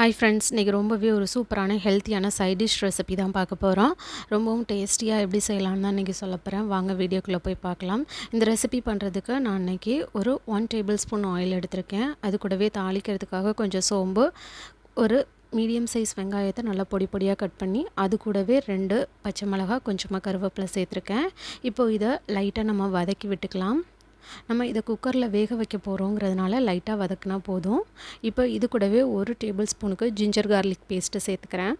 Hi friends இன்றைக்கி ரொம்பவே ஒரு சூப்பரான ஹெல்த்தியான சைட் டிஷ் ரெசிபி தான் பார்க்க போகிறோம் ரொம்பவும் டேஸ்டியாக எப்படி செய்யலாம்னு தான் இன்றைக்கி சொல்ல போகிறேன் வாங்க வீடியோக்குள்ளே போய் பார்க்கலாம். இந்த ரெசிபி பண்ணுறதுக்கு நான் இன்றைக்கி ஒரு ஒன் டேபிள் ஸ்பூன் ஆயில் எடுத்திருக்கேன். அது கூடவே தாளிக்கிறதுக்காக கொஞ்சம் சோம்பு ஒரு மீடியம் சைஸ் வெங்காயத்தை நல்லா பொடி பொடியாக கட் பண்ணி அது கூடவே ரெண்டு பச்சை மிளகா கொஞ்சமாக கருவேப்பிலை சேர்த்துருக்கேன். இப்போது இதை லைட்டாக நம்ம வதக்கி விட்டுக்கலாம். நம்ம இதை குக்கரில் வேக வைக்க போகிறோங்கிறதுனால லைட்டாக வதக்குனா போதும். இப்போ இது கூடவே ஒரு டேபிள் ஸ்பூனுக்கு ஜிஞ்சர் கார்லிக் பேஸ்ட்டு சேர்த்துக்கிறேன்.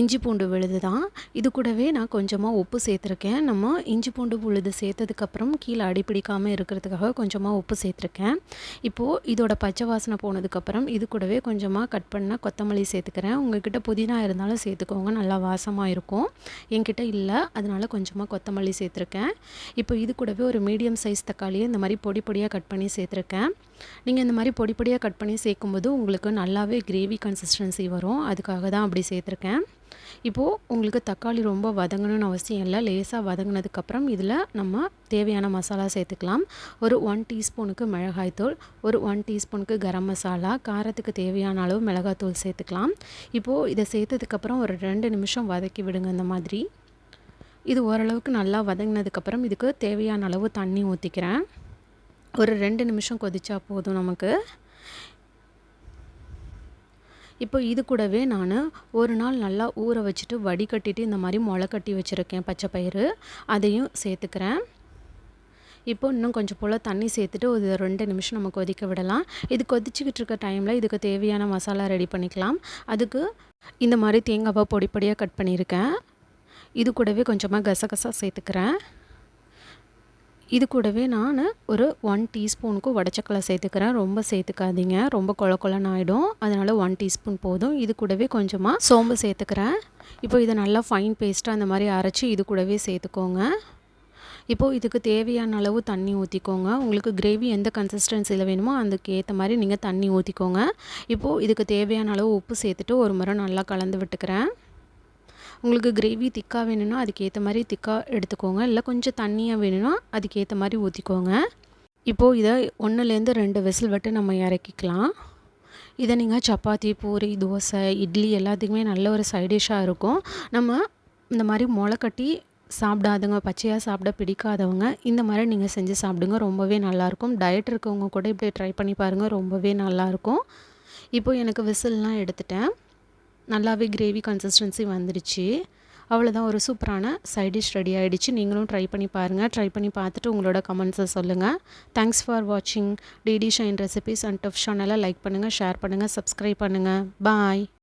இஞ்சி பூண்டு விழுது தான் இது கூடவே நான் கொஞ்சமாக உப்பு சேர்த்துருக்கேன். நம்ம இஞ்சி பூண்டு விழுது சேர்த்ததுக்கப்புறம் கீழே அடிப்பிடிக்காமல் இருக்கிறதுக்காக கொஞ்சமாக உப்பு சேர்த்துருக்கேன். இப்போது இதோட பச்சை வாசனை போனதுக்கப்புறம் இது கூடவே கொஞ்சமாக கட் பண்ண கொத்தமல்லி சேர்த்துக்கிறேன். உங்கள்கிட்ட புதினா இருந்தாலும் சேர்த்துக்கோங்க. நல்லா வாசமாக இருக்கும். என்கிட்ட இல்லை. அதனால் கொஞ்சமாக கொத்தமல்லி சேர்த்துருக்கேன். இப்போ இது கூடவே ஒரு மீடியம் சைஸ் தக்காளியை இந்த மாதிரி பொடி பொடியாக கட் பண்ணி சேர்த்துருக்கேன். நீங்கள் இந்த மாதிரி பொடி பொடியாக கட் பண்ணி சேர்க்கும்போது உங்களுக்கு நல்லாவே கிரேவி கன்சிஸ்டன்சி வரும். அதுக்காக தான் அப்படி சேர்த்துருக்கேன். இப்போது உங்களுக்கு தக்காளி ரொம்ப வதங்கணும்னு அவசியம் இல்லை. லேசாக வதங்கினதுக்கப்புறம் இதில் நம்ம தேவையான மசாலா சேர்த்துக்கலாம். ஒரு ஒன் டீஸ்பூனுக்கு மிளகாய்த்தூள் ஒரு ஒன் டீஸ்பூனுக்கு கரம் மசாலா காரத்துக்கு தேவையான அளவு மிளகாத்தூள் சேர்த்துக்கலாம். இப்போது இதை சேர்த்ததுக்கப்புறம் ஒரு ரெண்டு நிமிஷம் வதக்கி விடுங்க இந்த மாதிரி. இது ஓரளவுக்கு நல்லா வதங்கினதுக்கப்புறம் இதுக்கு தேவையான அளவு தண்ணி ஊற்றிக்கிறேன் ஒரு ரெண்டு நிமிஷம் கொதிச்சா போதும் நமக்கு. இப்போ இது கூடவே நான் ஒரு நாள் நல்லா ஊற வச்சுட்டு வடிகட்டிட்டு இந்த மாதிரி முளை கட்டி வச்சுருக்கேன் பச்சை பயிறு. அதையும் சேர்த்துக்கிறேன். இப்போ இன்னும் கொஞ்சம் போல் தண்ணி சேர்த்துட்டு ஒரு ரெண்டு நிமிஷம் நம்ம கொதிக்க விடலாம். இது கொதிச்சுக்கிட்டு இருக்க டைமில் இதுக்கு தேவையான மசாலா ரெடி பண்ணிக்கலாம். அதுக்கு இந்த மாதிரி தேங்காவை பொடி பொடியாக கட் பண்ணியிருக்கேன். இது கூடவே கொஞ்சமாக கசகசா சேர்த்துக்கிறேன். இது கூடவே நான் ஒரு ஒன் டீஸ்பூனுக்கு உடச்சக்கலை சேர்த்துக்கிறேன். ரொம்ப சேர்த்துக்காதீங்க. ரொம்ப கொல கொலன்னு ஆகிடும் அதனால் ஒன் டீஸ்பூன் போதும். இது கூடவே கொஞ்சமாக சோம்பு சேர்த்துக்கிறேன். இப்போ இதை நல்லா ஃபைன் பேஸ்ட்டாக அந்த மாதிரி அரைச்சி இது கூடவே சேர்த்துக்கோங்க. இப்போது இதுக்கு தேவையான அளவு தண்ணி ஊற்றிக்கோங்க உங்களுக்கு கிரேவி எந்த கன்சிஸ்டன்சியில் வேணுமோ அதுக்கு ஏற்ற மாதிரி நீங்கள் தண்ணி ஊற்றிக்கோங்க இப்போது இதுக்கு தேவையான அளவு உப்பு சேர்த்துட்டு ஒரு முறை நல்லா கலந்து விட்டுக்கிறேன். உங்களுக்கு கிரேவி திக்காக வேணும்னா அதுக்கேற்ற மாதிரி திக்காக எடுத்துக்கோங்க. இல்லை கொஞ்சம் தண்ணியாக வேணும்னா அதுக்கேற்ற மாதிரி ஊற்றிக்கோங்க இப்போது இதை ஒன்றுலேருந்து ரெண்டு விசில் விட்டு நம்ம இறக்கிக்கலாம். இதை நீங்கள் சப்பாத்தி பூரி தோசை இட்லி எல்லாத்துக்குமே நல்ல ஒரு சைடிஷாக இருக்கும். நம்ம இந்த மாதிரி முளை கட்டி சாப்பிடாதவங்க பச்சையாக சாப்பிட பிடிக்காதவங்க இந்த மாதிரி நீங்கள் செஞ்சு சாப்பிடுங்க. ரொம்பவே நல்லாயிருக்கும் டயட் இருக்கவங்க கூட இப்படி ட்ரை பண்ணி பாருங்கள் ரொம்பவே நல்லாயிருக்கும் இப்போது எனக்கு விசில்லாம் எடுத்துட்டேன். நல்லாவே கிரேவி கன்சிஸ்டன்சி வந்துடுச்சு. அவ்வளோதான் ஒரு சூப்பரான சைட் டிஷ் ரெடி ஆகிடுச்சு நீங்களும் ட்ரை பண்ணி பாருங்கள் ட்ரை பண்ணி பார்த்துட்டு உங்களோட கமெண்ட்ஸை சொல்லுங்கள் தேங்க்ஸ் ஃபார் வாட்சிங் DD shine recipes and tough சேனலை லைக் பண்ணுங்கள் ஷேர் பண்ணுங்கள் சப்ஸ்கிரைப் பண்ணுங்கள் பாய்